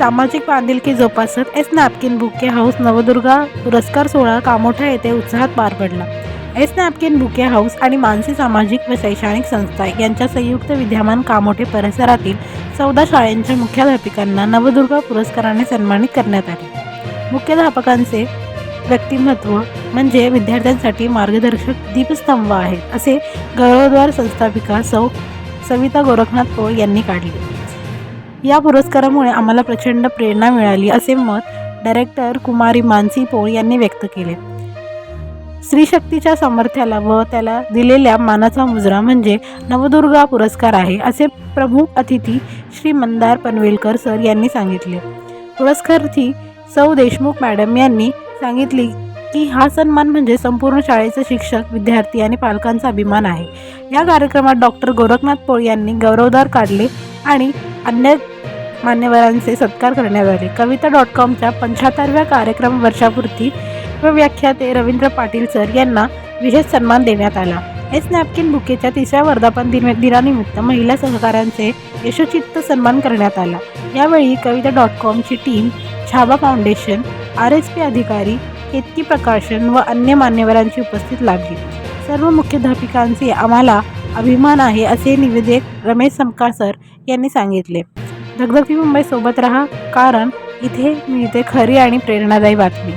सामाजिक बांधिलकी जोपासत S napkin bouquet house Navdurga पुरस्कार सोहळा कामोठा येथे उत्साहात पार पडला. एस नॅपकिन बुके हाऊस आणि मानसी सामाजिक व शैक्षणिक संस्था यांच्या संयुक्त विद्यमान कामोठे परिसरातील चौदा शाळेंच्या मुख्याध्यापिकांना नवदुर्गा पुरस्काराने सन्मानित करण्यात आले. मुख्याध्यापकांचे व्यक्तिमत्व म्हणजे विद्यार्थ्यांसाठी मार्गदर्शक दीपस्तंभ आहेत असे गौरवद्वार संस्थापिका सौ सविता गोरखनाथ पोळ यांनी काढले. या पुरस्कारामुळे आम्हाला प्रचंड प्रेरणा मिळाली असे मत डायरेक्टर कुमारी मानसी पोळ यांनी व्यक्त केले. स्त्रीशक्तीच्या सामर्थ्याला व त्याला दिलेल्या मानाचा मुजरा म्हणजे नवदुर्गा पुरस्कार आहे असे प्रमुख अतिथी श्री मंदार पनवेलकर सर यांनी सांगितले. पुरस्कारार्थी सौ देशमुख मॅडम यांनी सांगितले की हा सन्मान म्हणजे संपूर्ण शाळेचे शिक्षक विद्यार्थी आणि पालकांचा अभिमान आहे. या कार्यक्रमात डॉक्टर गोरखनाथ पोळ यांनी गौरवदार काढले आणि अन्य मान्यवरांचे सत्कार करण्यात आले. कविता डॉट कॉमच्या पंच्याहत्तरव्या कार्यक्रम वर्षापूर्ती व व्याख्याते रवींद्र पाटील सर यांना विशेष सन्मान देण्यात आला. एस नॅपकिन बुकेच्या तिसऱ्या वर्धापन दिन दिनानिमित्त महिला सहकाऱ्यांचे यशोचित्त सन्मान करण्यात आला. यावेळी Kavita dot कॉमची team Chhaba foundation R S P अधिकारी केतकी प्रकाशन व अन्य मान्यवरांची उपस्थित लाभली. सर्व मुख्याध्यापिकांचे आम्हाला अभिमान आहे असे निवेदक रमेश समकार सर यांनी सांगितले. धगधगती मुंबई सोबत रहा कारण इथे मिळते खरी आणि प्रेरणादायी बातमी.